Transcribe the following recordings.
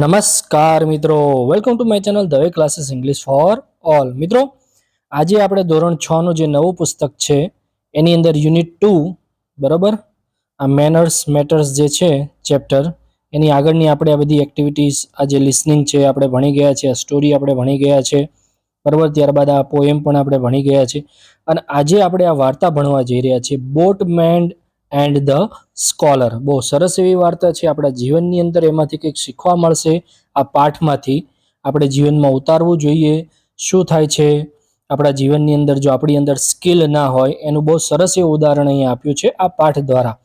નમસ્કાર મિત્રો. Welcome to my channel Dave classes English for all મિત્રો, આજે આપણે ધોરણ છ નું જે નવું પુસ્તક છે, એની અંદર યુનિટ ટુ બરાબર? આ મેનર્સ મેટર્સ જે છે ચેપ્ટર એની આગળની આપણે આ બધી એક્ટિવિટીઝ આ જે લિસનિંગ છે, આપણે ભણી ગયા છે આ સ્ટોરી આપણે ભણી ગયા છે બરાબર? ત્યારબાદ આ પોએમ પણ આપણે ભણી ગયા છે અને આજે આપણે આ વાર્તા ભણવા જઈ રહ્યા છીએ. Boatman and the scholar બહુ સરસ એવી વાર્તા છે. આપણા જીવનની અંદર એમાંથી કંઈક શીખવા મળશે આ પાઠમાંથી. આપણે જીવનમાં ઉતારવું જોઈએ. શું થાય છે? આપણા જીવનની અંદર જો આપણી અંદર સ્કિલ ના હોય, એનું બહુ સરસ એવું ઉદાહરણ અહીંયા આપ્યું છે આ પાઠ દ્વારા.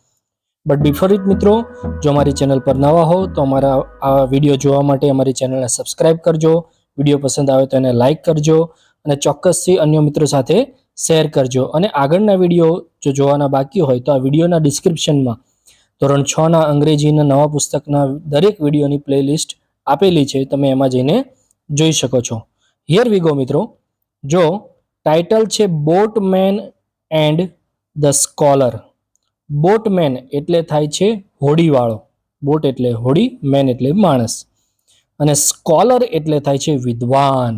બટ બિફોર ઇટ મિત્રો, જો અમારી ચેનલ પર નવા હો, તો અમારા આ વીડિયો જોવા માટે અમારી ચેનલને સબસ્ક્રાઇબ કરજો. વીડિયો પસંદ આવે તો એને લાઇક કરજો. અને ચોક્કસથી અન્ય મિત્રો સાથે શેર કરજો. અને આગળના વીડિયો જો જોવાના બાકી હોય તો આ વિડીયોના ડિસ્ક્રિપ્શનમાં ધોરણ છ ના અંગ્રેજીના નવા પુસ્તકના દરેક વિડીયોની પ્લેલિસ્ટ આપેલી છે. તમે એમાં જઈને જોઈ શકો છો. હિયર વિગો મિત્રો. જો ટાઇટલ છે boatman and the scholar boatman એટલે થાય છે હોડીવાળો. બોટ એટલે હોડી મેન એટલે માણસ. અને સ્કોલર એટલે થાય છે વિદ્વાન,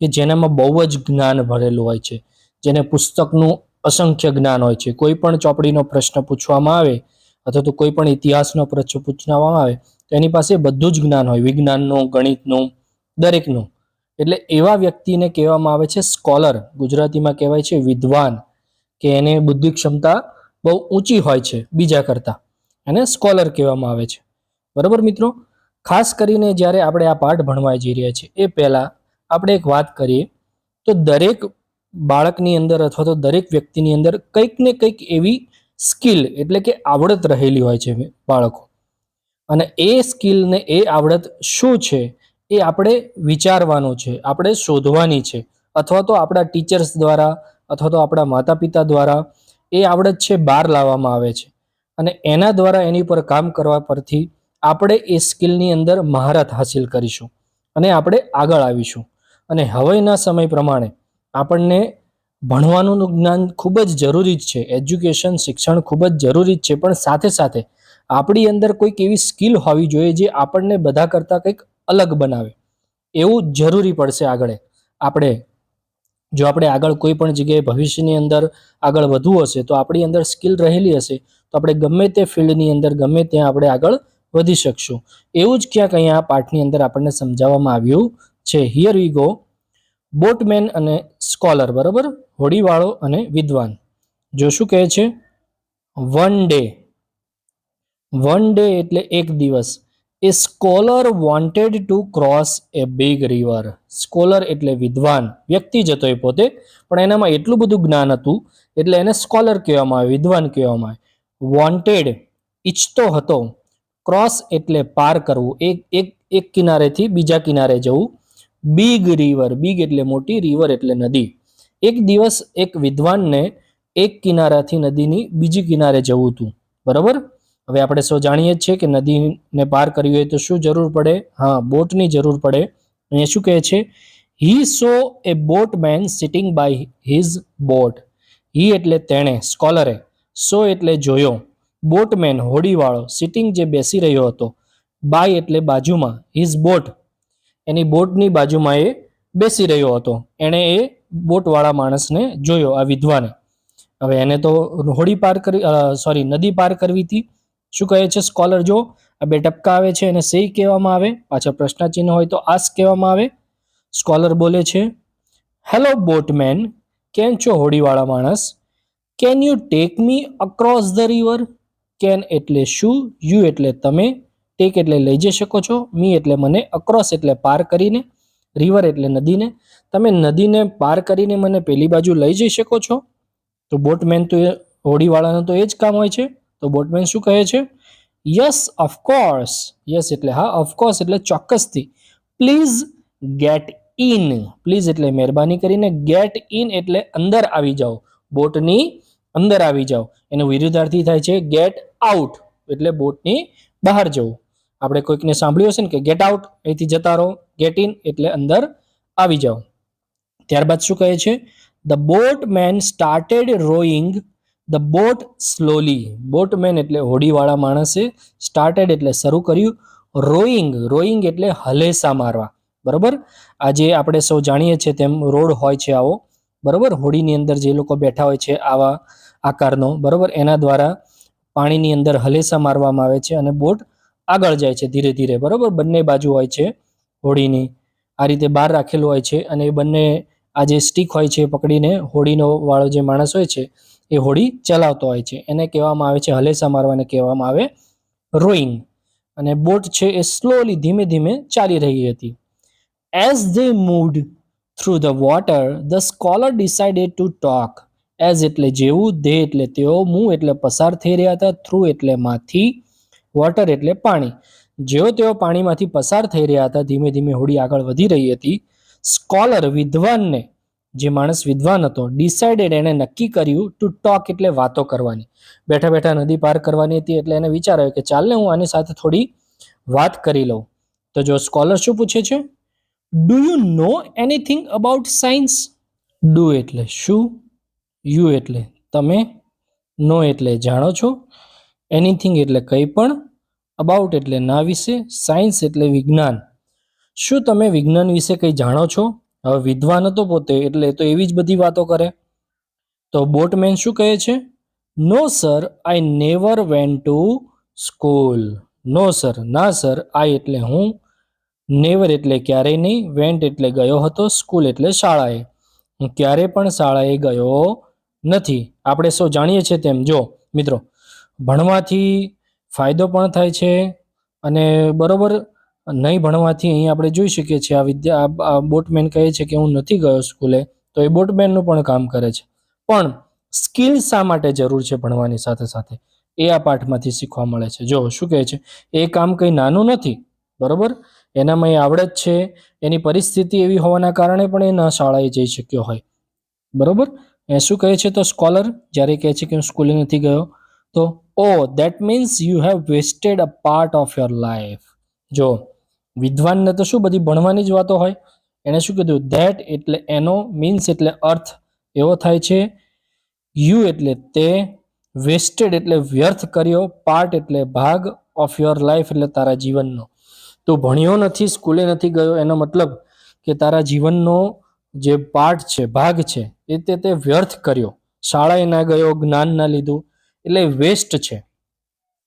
કે જેનામાં બહુ જ જ્ઞાન ભરેલું હોય છે. જેને પુસ્તકનું અસંખ્ય જ્ઞાન હોય છે. કોઈ પણ ચોપડીનો પ્રશ્ન પૂછવામાં આવે અથવા તો કોઈ પણ ઇતિહાસનો પ્રશ્ન પૂછવામાં આવે, તો એની પાસે બધું જ જ્ઞાન હોય. વિજ્ઞાનનું, ગણિતનું, દરેકનું. એટલે એવા વ્યક્તિને કહેવામાં આવે છે સ્કોલર. ગુજરાતીમાં કહેવાય છે વિદ્વાન, કે એને બુદ્ધિ ક્ષમતા બહુ ઊંચી હોય છે બીજા કરતાં. એને સ્કોલર કહેવામાં આવે છે. બરાબર મિત્રો? ખાસ કરીને જ્યારે આપણે આ પાઠ ભણવા જઈ રહ્યા છીએ, એ પહેલાં આપણે એક વાત કરીએ, તો દરેક બાળકની અંદર અથવા તો દરેક વ્યક્તિની અંદર કંઈક ને કંઈક એવી સ્કિલ એટલે કે આવડત રહેલી હોય છે બાળકો. અને એ સ્કિલ ને એ આવડત શું છે એ આપણે વિચારવાનું છે, આપણે શોધવાની છે. અથવા તો આપણા ટીચર્સ દ્વારા અથવા તો આપણા માતા પિતા દ્વારા એ આવડત છે બહાર લાવવામાં આવે છે. અને એના દ્વારા એની પર કામ કરવા પરથી આપણે એ સ્કિલની અંદર મહારત હાસિલ કરીશું અને આપણે આગળ આવીશું. અને હવેના સમય પ્રમાણે આપણને ભણવાનું જ્ઞાન ખૂબ જ જરૂરી જ છે. એજ્યુકેશન શિક્ષણ ખૂબ જ જરૂરી જ છે. પણ સાથે સાથે આપણી અંદર કોઈક એવી સ્કિલ હોવી જોઈએ જે આપણને બધા કરતાં કંઈક અલગ બનાવે. એવું જરૂરી પડશે આગળ. આપણે, જો આપણે આગળ કોઈ પણ જગ્યાએ ભવિષ્યની અંદર આગળ વધવું હશે, તો આપણી અંદર સ્કિલ રહેલી હશે, તો આપણે ગમે તે ફિલ્ડની અંદર, ગમે ત્યાં આપણે આગળ વધી શકશું. એવું જ ક્યાંક અહીંયા આ પાઠની અંદર આપણને સમજાવવામાં આવ્યું છે. હિયર વી ગો બોટમેન અને સ્કોલર, બરાબર? હોડીવાળો અને વિદ્વાન. જો શું કહે છે વન ડે વન ડે એટલે એક દિવસ. A scholar wanted to cross a big river scholar એટલે વિદ્વાન. વ્યક્તિ જતો એ પોતે, પણ એનામાં એટલું બધું જ્ઞાન હતું, એટલે એને સ્કોલર કહેવામાં આવે, વિદ્વાન કહેવામાં આવે. વોન્ટેડ ઈચ્છતો હતો. ક્રોસ એટલે પાર કરવું, એક એક એક કિનારેથી બીજા કિનારે જવું. બિગ રિવર, બિગ એટલે મોટી રિવર એટલે નદી. એક દિવસ એક વિદ્વાનને એક કિનારાથી નદીની બીજી કિનારે જવું હતું. બરાબર? હવે આપણે સૌ જાણીએ જ છીએ કે નદીને પાર કરવી હોય તો શું જરૂર પડે? હા, બોટની જરૂર પડે. અહીંયા શું કહે છે? He saw a boatman sitting by his boat he એટલે તેણે સ્કોલરે સો એટલે જોયો. બોટમેન હોડીવાળો સિટિંગ જે બેસી રહ્યો હતો. બાય એટલે બાજુમાં હિઝ બોટ એની બોટની બાજુમાં એ બેસી રહ્યો હતો. એણે એ બોટવાળા માણસને જોયો, આ વિધવાને. હવે એને તો હોડી પાર કરી સોરી નદી પાર કરવી હતી. શું કહે છે સ્કોલર જો, આ બે ટપકા આવે છે એને સેઈ કહેવામાં આવે, પાછળ પ્રશ્નચિહ્ન હોય તો આસ કહેવામાં આવે. સ્કોલર બોલે છે હેલો બોટમેન કેમ છો હોડીવાળા માણસ? Can you take me across the river can એટલે શું? યુ એટલે તમે? ટેક એટલે લઈ જઈ શકો છો, મી એટલે મને અક્રોસ એટલે પાર કરીને રિવર એટલે નદીને. તમે નદીને પાર કરીને મને પેલી બાજુ લઈ જઈ શકો છો. તો બોટમેન તો હોડીવાળાનું તો એ જ કામ હોય છે. તો બોટમેન શું કહે છે? યસ ઓફકોર્સ યસ એટલે હા ઓફકોર્સ એટલે ચોક્કસથી. પ્લીઝ ગેટ ઇન પ્લીઝ એટલે મહેરબાની કરીને ગેટ ઇન એટલે અંદર આવી જાઓ. બોટની અંદર આવી જાઓ. એનું વિરુદ્ધાર્થી થાય છે ગેટ આઉટ એટલે બોટની બહાર જવું. આપણે કોઈકને સાંભળ્યું હશે ને કે ગેટ આઉટ અહીંથી જતા રહો ગેટ ઇન એટલે અંદર આવી જાઓ. ત્યારબાદ શું કહે છે? The boatman started rowing the boat slowly boatman એટલે હોડીવાળા માણસે સ્ટાર્ટેડ એટલે શરૂ કર્યું. રોઈંગ રોઈંગ એટલે હલેસા મારવા. બરોબર? આજે આપણે સૌ જાણીએ છીએ તેમ રોડ હોય છે આવો. બરોબર? હોડીની અંદર જે લોકો બેઠા હોય છે આવા આકારનો. બરોબર? એના દ્વારા પાણીની અંદર હલેસા મારવામાં આવે છે અને બોટ આગળ જાય છે ધીરે ધીરે, બરાબર? બંને બાજુ હોય છે હોડીની. આ રીતે બહાર રાખેલું હોય છે અને એ બંને આ જે સ્ટીક હોય છે પકડીને હોડીનો વાળો જે માણસ હોય છે એ હોડી ચલાવતો હોય છે. એને કહેવામાં આવે છે, હલેસા મારવાને કહેવામાં આવે, રોઈંગ. અને બોટ છે એ સ્લોલી ધીમે ધીમે ચાલી રહી હતી. As they moved through the water the scholar decided to talk as એટલે જેવું ધે એટલે તેઓ મૂવ એટલે પસાર થઈ રહ્યા હતા થ્રુ એટલે માંથી. વોટર એટલે પાણી. જેઓ તેઓ પાણીમાંથી પસાર થઈ રહ્યા હતા, ધીમે ધીમે હોડી આગળ વધી રહી હતી. સ્કોલર વિદ્વાનને, જે માણસ વિદ્વાન હતો ડિસાઇડેડ એણે નક્કી કર્યું ટુ ટોક એટલે વાતો કરવાની. બેઠા બેઠા નદી પાર કરવાની હતી એટલે એને વિચાર કે ચાલને હું આની સાથે થોડી વાત કરી લઉં. તો જો સ્કોલર શું પૂછે છે? Do you know anything about science do એટલે શું? યુ એટલે તમે? નો એટલે જાણો છો? એનીથિંગ એટલે કંઈ પણ અબાઉટ એટલે ના વિશે સાયન્સ એટલે વિજ્ઞાન. શું તમે વિજ્ઞાન વિશે કંઈ જાણો છો? હવે વિદ્વાન હતો પોતે, એટલે તો એવી જ બધી વાતો કરે. તો બોટમેન શું કહે છે? No sir I never went to school no sir ના સર આઈ એટલે હું નેવર એટલે ક્યારેય નહીં વેન્ટ એટલે ગયો હતો સ્કૂલ એટલે શાળાએ. હું ક્યારે પણ શાળાએ ગયો નથી. આપણે સૌ જાણીએ છીએ તેમ. જો, મિત્રો ભણવાથી ફાયદો પણ થાય છે અને બરોબર નહીં ભણવાથી અહીં આપણે જોઈ શકીએ છીએ આ વિદ્યા આ- બોટમેન કહે છે કે હું નથી ગયો સ્કૂલે, તો એ બોટમેનનું પણ કામ કરે છે. પણ સ્કિલ શા માટે જરૂર છે ભણવાની સાથે સાથે? એ આ પાઠમાંથી શીખવા મળે છે. જો, શું કહે છે? એ કામ કંઈ નાનું નથી, બરોબર? એનામાં એ આવડત છે, એની પરિસ્થિતિ એવી હોવાના કારણે પણ એ ન શાળાએ જઈ શક્યો હોય, બરોબર? એ શું કહે છે તો સ્કોલર? જ્યારે કહે છે કે હું સ્કૂલે નથી ગયો તો ઓ that means you have wasted a part of your life જો, વિદ્વાનને તો શું બધી ભણવાની જ વાતો હોય? એણે શું કીધું? ધેટ એટલે એનો મીન્સ એટલે અર્થ એવો થાય છે યુ એટલે તે વેસ્ટેડ એટલે વ્યર્થ કર્યો પાર્ટ એટલે ભાગ ઓફ યોર લાઈફ એટલે તારા જીવનનો. તું ભણ્યો નથી, સ્કૂલે નથી ગયો, એનો મતલબ કે તારા જીવનનો જે પાર્ટ છે, ભાગ છે, એ તે તે વ્યર્થ કર્યો. શાળાએ ના ગયો, જ્ઞાન ના લીધું એટલે વેસ્ટ છે.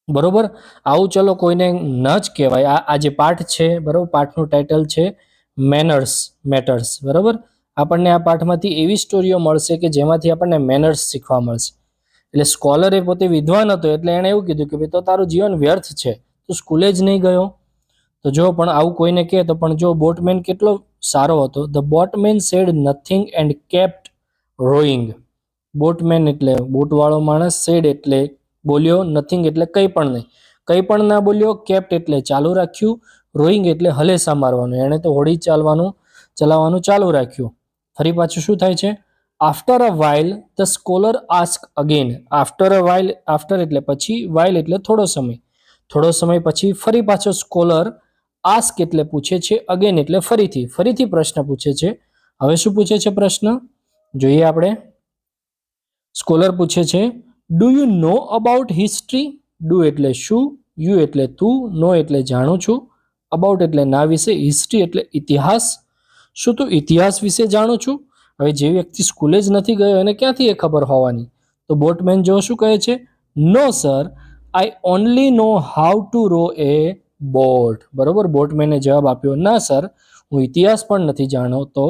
બરોબર? આવું ચલો કોઈને ન જ કહેવાય. આ જે પાઠ છે, બરોબર? પાઠનું ટાઇટલ છે મેનર્સ મેટર્સ બરોબર? આપણને આ પાઠમાંથી એવી સ્ટોરીઓ મળશે કે જેમાંથી આપણને મેનર્સ શીખવા મળશે. એટલે સ્કોલર એ પોતે વિદ્વાન હતો, એટલે એણે એવું કીધું કે ભાઈ, તો તારું જીવન વ્યર્થ છે. તું સ્કૂલે જ નહીં ગયો. તો જો પણ આવું કોઈને કહે, તો પણ જો બોટમેન કેટલો સારો હતો. The boatman said nothing and kept rowing boatman એટલે, બોટવાળો માણસ સેડ એટલે, બોલ્યો નથિંગ એટલે કંઈ પણ નહીં. કંઈ પણ ના બોલ્યો કેપ્ટ એટલે ચાલુ રાખ્યું રોઈંગ એટલે હલેસા મારવાનું. એણે તો હોડી ચાલવાનું, ચલાવવાનું ચાલુ રાખ્યું. ફરી પાછું શું થાય છે? After a while the scholar ask again after a while after એટલે પછી વાઇલ એટલે થોડો સમય. થોડો સમય પછી ફરી પાછો સ્કોલર આસ્ક એટલે પૂછે છે અગેન એટલે ફરીથી. ફરીથી પ્રશ્ન પૂછે છે. હવે શું પૂછે છે પ્રશ્ન? જોઈએ આપણે. સ્કોલર પૂછે છે do you know about history do એટલે શું? યુ એટલે તું? નો એટલે જાણું છું. અબાઉટ એટલે ના વિશે હિસ્ટ્રી એટલે ઇતિહાસ. શું તું ઇતિહાસ વિશે જાણું છું? હવે જે વ્યક્તિ સ્કૂલે જ નથી ગયો એને ક્યાંથી એ ખબર હોવાની? તો બોટમેન જો શું કહે છે no sir I only know how to row a boat બરોબર? બોટમેને જવાબ આપ્યો, ના સર હું ઇતિહાસ પણ નથી જાણતો.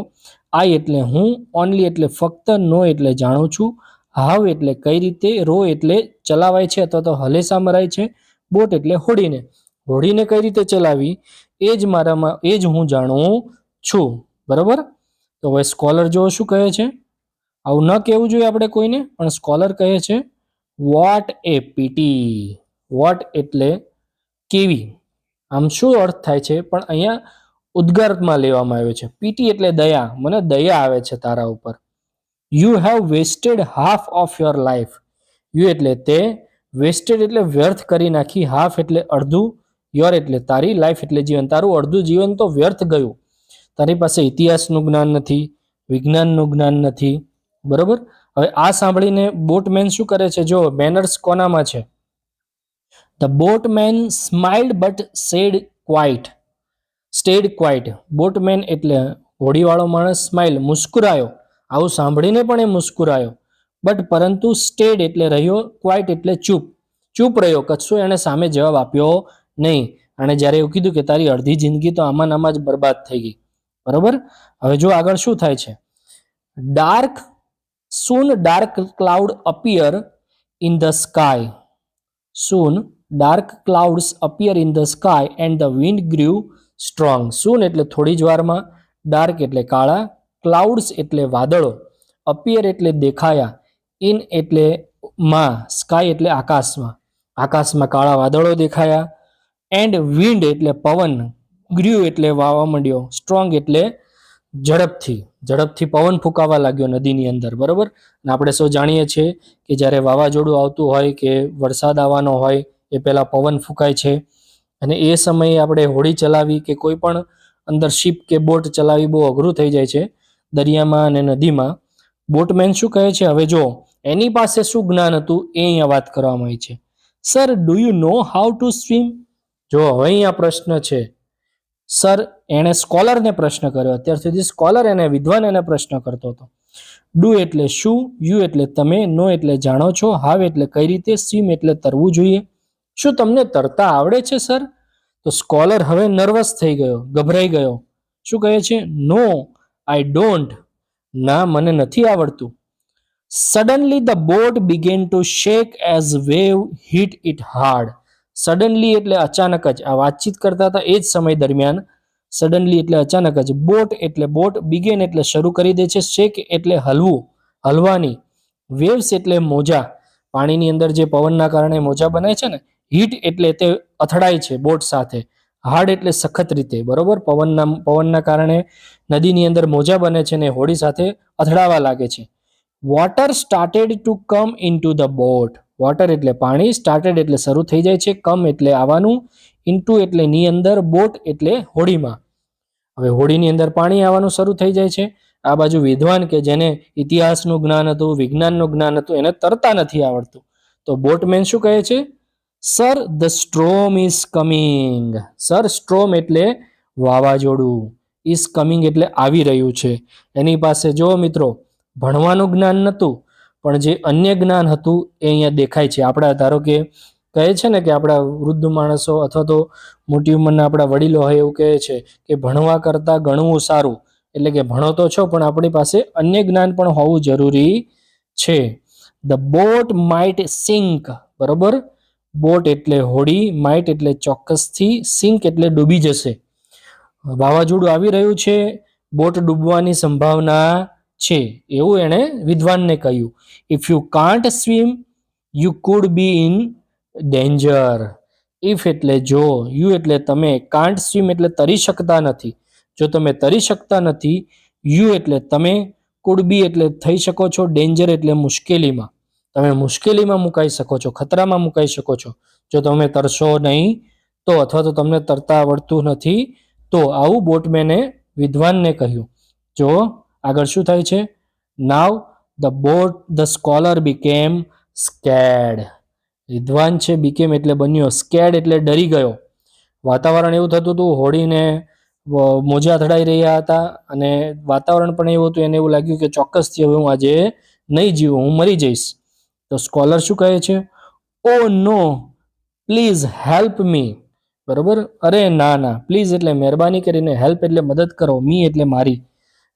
આઈ એટલે હું ઓનલી એટલે ફક્ત નો એટલે જાણું છું. હાવ એટલે કઈ રીતે રો એટલે ચલાવાય છે અથવા તો હલેસા મરાય છે, બોટ એટલે હોડીને. હોડીને કઈ રીતે ચલાવી? એ જ મારામાં, એ જ હું જાણું છું. બરાબર? તો હવે સ્કોલર જો શું કહે છે? આવું ન કહેવું જોઈએ આપણે કોઈને, પણ સ્કોલર કહે છે વોટ એ પીટી વોટ એટલે કેવી? આમ શું અર્થ થાય છે? પણ અહીંયા ઉદ્ગારમાં લેવામાં આવ્યો છે. પીટી એટલે દયા. મને દયા આવે છે તારા ઉપર. You have wasted half of your life you એટલે તે વેસ્ટેડ એટલે વ્યર્થ કરી નાખી હાફ એટલે અડધું યોર એટલે તારી લાઈફ એટલે જીવન. તારું અડધું જીવન તો વ્યર્થ ગયું. તારી પાસે ઇતિહાસનું જ્ઞાન નથી, વિજ્ઞાનનું જ્ઞાન નથી, બરોબર? હવે આ સાંભળીને બોટમેન શું કરે છે? જો મેનર્સ કોનામાં છે? The boatman smiled but said quiet stayed quiet boatman એટલે હોડીવાળો માણસ સ્માઇલ મુસ્કુરાયો. આવું સાંભળીને પણ એ મુસ્કુરાયો. બટ પરંતુ સ્ટેડ એટલે રહ્યો, ક્વાઇટ એટલે ચૂપ. ચૂપ રહ્યો કશું એણે સામે જવાબ આપ્યો નહીં. અને જ્યારે એવું કીધું કે તારી અડધી જિંદગી તો આમાં નામાં જ બરબાદ થઈ ગઈ. બરોબર? હવે જો આગળ શું થાય છે? Dark soon dark cloud appear in the sky soon dark clouds appear in the sky and the wind grew strong soon એટલે થોડી જ વારમાં, ડાર્ક એટલે કાળા ક્લાઉડ્સ એટલે વાદળો અપિયર એટલે દેખાયા ઇન એટલે માં સ્કાય એટલે આકાશમાં. આકાશમાં કાળા વાદળો દેખાયા એન્ડ વિન્ડ એટલે પવન, ગ્રીવ એટલે વાવા માંડ્યો સ્ટ્રોંગ એટલે ઝડપથી ઝડપથી પવન ફૂંકાવા લાગ્યો નદીની અંદર, બરાબર? અને આપણે સૌ જાણીએ છીએ કે જ્યારે વાવાઝોડું આવતું હોય કે વરસાદ આવવાનો હોય, એ પહેલાં પવન ફૂંકાય છે. અને એ સમયે આપણે હોડી ચલાવી કે કોઈ પણ અંદર શિપ કે બોટ ચલાવી બહુ અઘરું થઈ જાય છે. દરિયામાં અને નદીમાં. બોટમેન શું કહે છે? હવે જો એની પાસે શું જ્ઞાન હતું એ અહીંયા વાત કરવામાં આવી છે. Sir do you know how to swim જો હવે અહીંયા પ્રશ્ન છે. સર એણે સ્કોલરને પ્રશ્ન કર્યો. અત્યાર સુધી સ્કોલર એને, વિદ્વાન એને પ્રશ્ન કરતો હતો. ડુ એટલે શું યુ એટલે તમે નો એટલે જાણો છો હાવ એટલે કઈ રીતે સ્વિમ એટલે તરવું જોઈએ. શું તમને તરતા આવડે છે સર તો સ્કોલર હવે નર્વસ થઈ ગયો, ગભરાઈ ગયો. શું કહે છે? નો આઈ ડોન્ટ ના, મને નથી આવડતું. Suddenly the boat began to shake as wave hit it hard suddenly એટલે અચાનક જ, આ વાતચીત કરતા હતા એ જ સમય દરમિયાન. સડનલી એટલે અચાનક જ બોટ એટલે બોટ બિગેન એટલે શરૂ કરી દે છે શેક એટલે હલવું, હલવાની. વેવ્સ એટલે મોજા. પાણીની અંદર જે પવનના કારણે મોજા બને છે ને હીટ એટલે તે અથડાય છે બોટ સાથે. હાર્ડ એટલે સખત રીતે, બરોબર? પવનના પવનના કારણે નદીની અંદર મોજા બને છે ને હોડી સાથે અથડાવા લાગે છે. Water started to come into the boat water એટલે પાણી સ્ટાર્ટેડ એટલે શરૂ થઈ જાય છે કમ એટલે આવવાનું ઇન્ટુ એટલે ની અંદર બોટ એટલે હોડીમાં. હવે હોડીની અંદર પાણી આવવાનું શરૂ થઈ જાય છે. આ બાજુ વિદ્વાન કે જેને ઇતિહાસનું જ્ઞાન હતું, વિજ્ઞાનનું જ્ઞાન હતું, એને તરતા નથી આવડતું. તો બોટમેન શું કહે છે? Sir the storm is coming sir storm એટલે વાવાઝોડું. ઇઝ કમિંગ એટલે આવી રહ્યું છે. એની પાસે જો મિત્રો, ભણવાનું જ્ઞાન નહોતું, પણ જે અન્ય જ્ઞાન હતું એ અહીંયા દેખાય છે. આપણા, ધારો કે કહે છે ને કે આપણા વૃદ્ધ માણસો અથવા તો મોટી ઉંમરના આપણા વડીલો હોય એવું કહે છે કે ભણવા કરતાં ગણવું સારું. એટલે કે ભણો તો છો, પણ આપણી પાસે અન્ય જ્ઞાન પણ હોવું જરૂરી છે. ધ બોટ માઇટ સિંક બરોબર? બોટ એટલે હોડી, માઇટ એટલે ચોક્કસથી સિંક એટલે ડૂબી જશે. વાવાઝોડું આવી રહ્યું છે, બોટ ડૂબવાની સંભાવના છે, એવું એણે વિદ્વાનને કહ્યું. If you can't swim you could be in danger if એટલે જો યુ એટલે તમે કાન્ટ સ્વિમ એટલે તરી શકતા નથી. જો તમે તરી શકતા નથી યુ એટલે તમે કુડ બી એટલે થઈ શકો છો ડેન્જર એટલે મુશ્કેલીમાં. તમે મુશ્કેલીમાં મુકાઈ શકો છો, ખતરામાં મુકાઈ શકો છો. જો તમે તરશો નહીં, તો અથવા તો તમને તરતા આવડતું નથી, તો આવું બોટમેને વિદ્વાનને કહ્યું. જો આગળ શું થાય છે? Now the boat the scholar became scared વિદ્વાન છે બીકેમ એટલે બન્યો. સ્કેડ એટલે ડરી ગયો. વાતાવરણ એવું થતું હતું, હોડીને મોજા અથડાઈ રહ્યા હતા અને વાતાવરણ પણ એવું હતું, એને એવું લાગ્યું કે ચોક્કસથી હવે હું આજે નહીં જીવું, હું મરી જઈશ. તો સ્કોલર શું કહે છે? Oh no, please help me. બરોબર? અરે ના ના, પ્લીઝ એટલે મહેરબાની કરીને હેલ્પ એટલે મદદ કરો, મી એટલે મારી.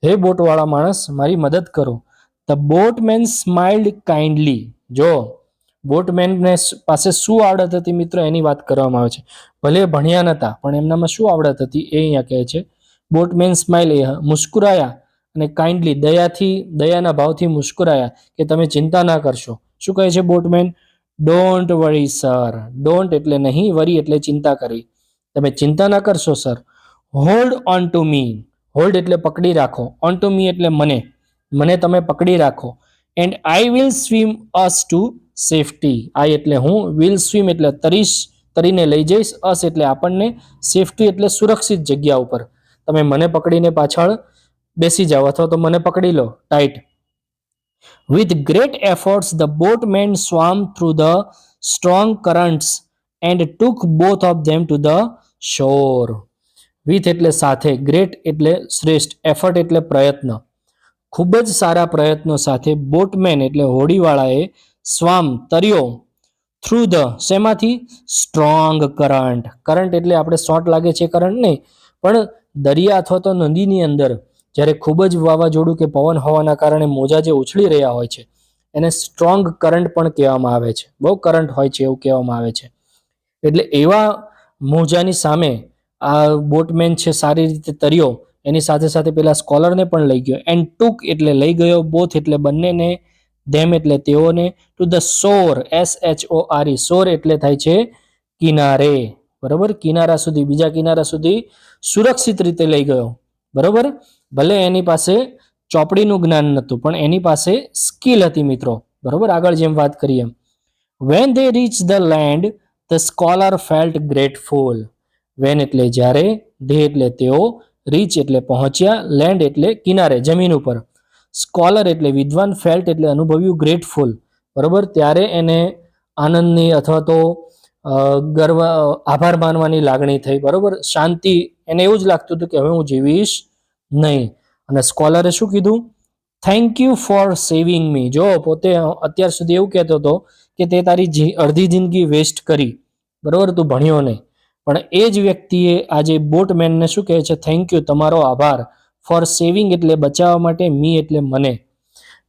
હે બોટવાળા માણસ, મારી મદદ કરો. The boatman smiled kindly. જો, બોટમેનને પાસે શું આવડત હતી મિત્રો? એની વાત કરવામાં આવે છે. ભલે ભણ્યા નહોતા પણ એમનામાં શું આવડત હતી? એ અહીંયા કહે છે. બોટમેન સ્માઇલ, એ મુસ્કુરાયા અને કાઇન્ડલી, દયાથી, દયાના ભાવથી મુસ્કુરાયા કે તમે ચિંતા ના કરશો. શું કહે છે boatman? Don't worry sir don't એટલે નહીં વરી એટલે ચિંતા કરી. તમે ચિંતા ના કરશો sir hold on to me hold એટલે પકડી રાખો. ઓન ટુ મી એટલે મને. મને તમે પકડી રાખો. And I will swim us to safety I એટલે હું વિલ સ્વિમ એટલે તરીશ, તરીને લઈ જઈશ. અસ એટલે આપણને સેફટી એટલે સુરક્ષિત જગ્યા ઉપર. તમે મને પકડીને પાછળ બેસી જાઓ અથવા તો મને પકડી લો. Tight With great efforts, the boatmen swam through the strong currents and took both of them to the shore with એટલે સાથે ગ્રેટ એટલે શ્રેષ્ઠ એફર્ટ એટલે પ્રયત્ન. ખૂબ જ સારા પ્રયત્નો સાથે બોટમેન એટલે હોડીવાળાએ સ્વામ તર્યો થ્રુ ધ શેમાંથી? સ્ટ્રોંગ કરંટ કરંટ એટલે આપણે શોર્ટ લાગે છે કરંટ નહીં પણ દરિયા અથવા તો નદીની અંદર જ્યારે ખૂબ જ વાવાઝોડું કે પવન હોવાના કારણે મોજા જે ઉછળી રહ્યા હોય છે, એને સ્ટ્રોંગ કરંટ પણ કહેવામાં આવે છે. બહુ કરંટ હોય છે એવું કહેવામાં આવે છે. એટલે એવા મોજાની સામે આ બોટમેન છે સારી રીતે તર્યો, એની સાથે સાથે પેલા સ્કોલરને પણ લઈ ગયો. એન્ડ ટુક એટલે લઈ ગયો બોથ એટલે બંનેને ધેમ એટલે તેઓને to the shore S H O R E shore એટલે થાય છે કિનારે. બરોબર? કિનારા સુધી, બીજા કિનારા સુધી સુરક્ષિત રીતે લઈ ગયો. બરોબર? ભલે એની પાસે ચોપડીનું જ્ઞાન નહોતું, પણ એની પાસે સ્કિલ હતી મિત્રો. બરોબર? આગળ જેમ વાત કરીએ. When they reach the land the scholar felt grateful when એટલે જ્યારે ધે એટલે તેઓ રીચ એટલે પહોંચ્યા લેન્ડ એટલે કિનારે, જમીન ઉપર. સ્કોલર એટલે વિદ્વાન ફેલ્ટ એટલે અનુભવ્યું ગ્રેટફુલ બરોબર? ત્યારે એને આનંદની અથવા તો ગર્વ આભાર માનવાની લાગણી થઈ. બરોબર? શાંતિ એને એવું જ લાગતું હતું કે હવે હું જીવીશ નહીં. અને સ્કોલરે શું કીધું? Thank you for saving me જો, પોતે અત્યાર સુધી એવું કહેતો હતો કે તે તારી અડધી જિંદગી વેસ્ટ કરી. બરાબર? તું ભણ્યો નહીં. પણ એ જ વ્યક્તિએ આજે બોટમેનને શું કહે છે? થેન્ક યુ તમારો આભાર. ફોર સેવિંગ એટલે બચાવવા માટે મી એટલે મને.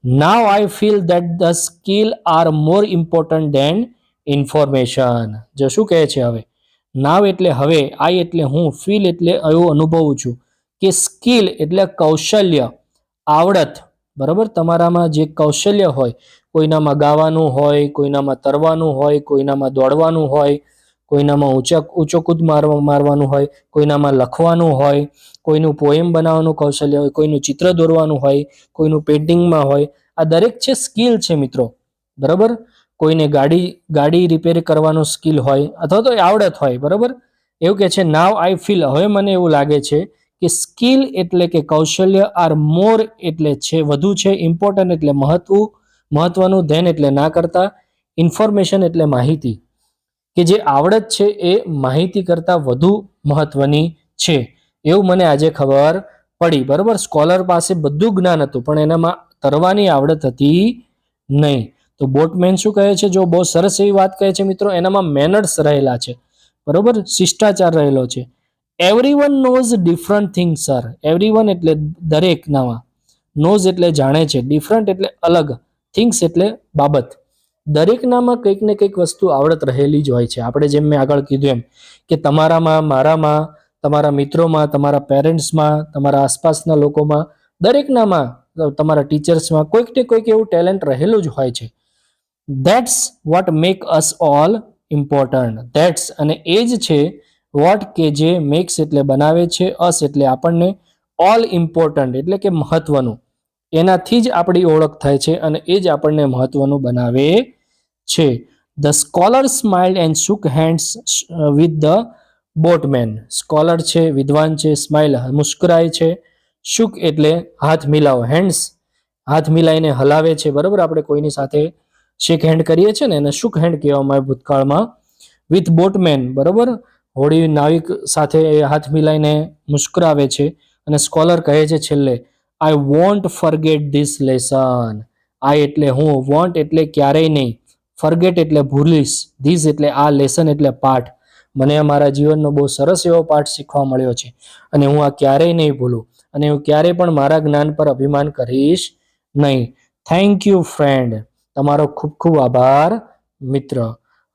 Now I feel that the skill are more important than information જો શું કહે છે હવે? નાવ એટલે હવે, આઈ એટલે હું, ફીલ એટલે એવું અનુભવું છું કે સ્કિલ એટલે કૌશલ્ય, આવડત. બરાબર? તમારામાં જે કૌશલ્ય હોય, કોઈનામાં ગાવાનું હોય, કોઈનામાં તરવાનું હોય, કોઈનામાં દોડવાનું હોય, કોઈનામાં ઊંચા, ઊંચો કૂદ મારવા, મારવાનું હોય, કોઈનામાં લખવાનું હોય, કોઈનું પોએમ બનાવવાનું કૌશલ્ય હોય, કોઈનું ચિત્ર દોરવાનું હોય, કોઈનું પેઇન્ટિંગમાં હોય, આ દરેક છે સ્કિલ છે મિત્રો. બરાબર? કોઈને ગાડી ગાડી રિપેર કરવાનું સ્કિલ હોય અથવા તો આવડત હોય, બરાબર? એવું કે છે નાવ આઈ ફીલ હવે મને એવું લાગે છે કે સ્કિલ એટલે કે કૌશલ્ય આર મોર એટલે છે, વધુ છે ઇમ્પોર્ટન્ટ એટલે મહત્વ, મહત્વનું ધ્યાન એટલે ના કરતા ઇન્ફોર્મેશન એટલે માહિતી. કે જે આવડત છે એ માહિતી કરતાં વધુ મહત્વની છે. એવું મને આજે ખબર પડી, બરાબર? સ્કોલર પાસે બધું જ્ઞાન હતું, પણ એનામાં તરવાની આવડત હતી નહીં. તો બોટમેન શું કહે છે? જો બહુ સરસ એવી વાત કહે છે મિત્રો, એનામાં મેનર્સ રહેલા છે. બરોબર? શિષ્ટાચાર રહેલો છે. Everyone knows different thing sir everyone એટલે દરેક નામાં. નોઝ એટલે જાણે છે. ડિફરન્ટ એટલે અલગ. થિંગ્સ એટલે બાબત. દરેકનામાં કંઈક ને કંઈક વસ્તુ આવડત રહેલી જ હોય છે. આપણે જેમ મેં આગળ કીધું એમ કે તમારામાં, મારામાં, તમારા મિત્રોમાં, તમારા પેરેન્ટ્સમાં, તમારા આસપાસના લોકોમાં દરેકનામાં તમારા ટીચર્સમાં કોઈક ને કોઈક એવું ટેલેન્ટ રહેલું જ હોય છે. That's what make us all important that's અને એ જ છે વોટ કે જે મેક્સ એટલે બનાવે છે અસ એટલે આપણને ઓલ ઇમ્પોર્ટન્ટ એટલે કે મહત્વનું. એનાથી જ આપણી ઓળખ થાય છે અને એ જ આપણને મહત્વનું બનાવે છે. The scholar smiled and shook hands with the boatman scholar છે, વિદ્વાન છે સ્માઇલ મુસ્કરાય છે. શુક એટલે હાથ મિલાવો. હેન્ડ્સ હાથ મિલાઈને હલાવે છે. બરાબર? આપણે કોઈની સાથે શેક હેન્ડ કરીએ છીએ ને એને શુક હેન્ડ કહેવામાં આવે ભૂતકાળમાં. વિથ બોટમેન બરાબર? હોડી નાવિક સાથે હાથ મિલાઈને મુસ્કરાવે છે અને સ્કોલર કહે છે છેલ્લે I won't forget this lesson I એટલે હું વોન્ટ એટલે ક્યારેય નહીં. ફરગેટ એટલે ભૂલીશ. ધીસ એટલે આ લેસન એટલે પાઠ. મને મારા જીવનનો બહુ સરસ એવો પાઠ શીખવા મળ્યો છે અને હું આ ક્યારેય નહીં ભૂલું અને હું ક્યારેય પણ મારા જ્ઞાન પર અભિમાન કરીશ નહીં. થેન્ક યુ ફ્રેન્ડ તમારો ખૂબ ખૂબ આભાર, મિત્ર.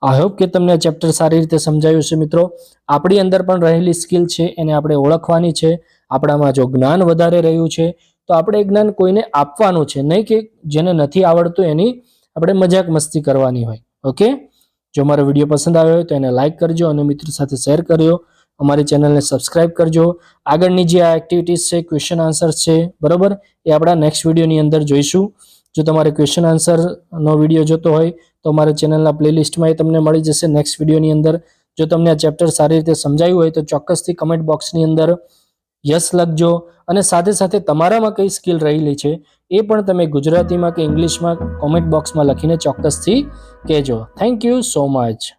આઈ હોપ કે તમને ચેપ્ટર સારી રીતે સમજાયું છે મિત્રો. આપણી અંદર પણ રહેલી સ્કિલ છે, એને આપણે ઓળખવાની છે. આપણામાં જો જ્ઞાન વધારે રહ્યું છે, તો આપણે એ જ્ઞાન કોઈને આપવાનું છે. નહીં કે જેને નથી આવડતું એની આપણે મજાક મસ્તી કરવાની હોય. ઓકે જો મારો વીડિયો પસંદ આવ્યો હોય તો એને લાઇક કરજો અને મિત્રો સાથે શેર કરજો અમારી ચેનલને સબસ્ક્રાઇબ કરજો. આગળની જે આ એક્ટિવિટીઝ છે ક્વેશ્ચન આન્સર છે, બરોબર? એ આપણા નેક્સ્ટ વિડીયોની અંદર જોઈશું. જો તમારે ક્વેશ્ચન આન્સરનો વીડિયો જોતો હોય, તો અમારા ચેનલના પ્લેલિસ્ટમાં એ તમને મળી જશે નેક્સ્ટ વિડીયોની અંદર. જો તમને આ ચેપ્ટર સારી રીતે સમજાયું હોય, તો ચોક્કસથી કમેન્ટ બોક્સની અંદર યસ લખજો. અને સાથે સાથે તમારામાં કઈ સ્કિલ રહેલી છે, એ પણ તમે ગુજરાતીમાં કે ઇંગ્લિશમાં કોમેન્ટ બોક્સમાં લખીને ચોક્કસથી કહેજો. Thank you so much